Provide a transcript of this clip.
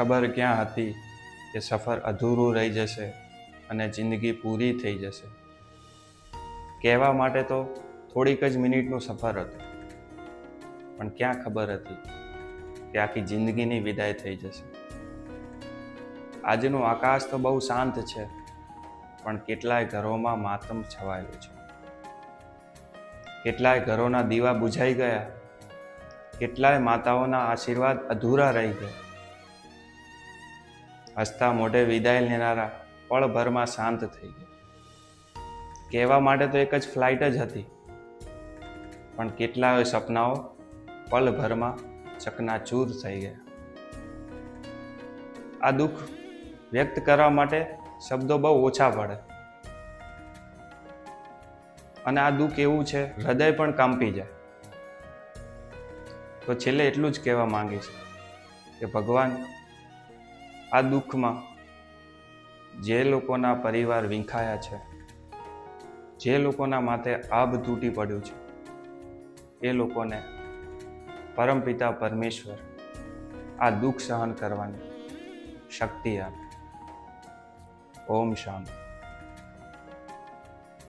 ખબર ક્યાં હતી કે સફર અધૂરું રહી જશે અને જિંદગી પૂરી થઈ જશે? કહેવા માટે તો થોડીક જ મિનિટનું સફર હતું. પણ ક્યાં ખબર હતી કે આખી જિંદગીની વિદાય થઈ જશે? આજનું આકાશ તો બહુ શાંત છે, પણ કેટલાય ઘરોમાં માતમ છવાયેલું છે. કેટલાય ઘરોના દીવા બુઝાઈ ગયા. કેટલાય માતાઓના આશીર્વાદ અધૂરા રહી ગયા. હસતા મોઢે વિદાય લેનારા પળભરમાં શાંત થઈ ગયા. કહેવા માટે તો એક જ ફ્લાઇટ જ હતી. પણ કેટલાય સપનાઓ પલભરમાં ચકનાચૂર થઈ ગયા. આ દુઃખ વ્યક્ત કરવા માટે શબ્દો બહુ ઓછા પડે. અને આ દુઃખ એવું છે, હૃદય પણ કાંપી જાય. તો છેલ્લે એટલું જ કહેવા માંગીશ કે ભગવાન આ દુઃખમાં જે લોકોના પરિવાર વિંખાયા છે, જે લોકોના માથે આબ તૂટી પડ્યું છે, એ લોકોને પરમપિતા પરમેશ્વર આ દુઃખ સહન કરવાની શક્તિ આપે. ઓમ શાંતિ.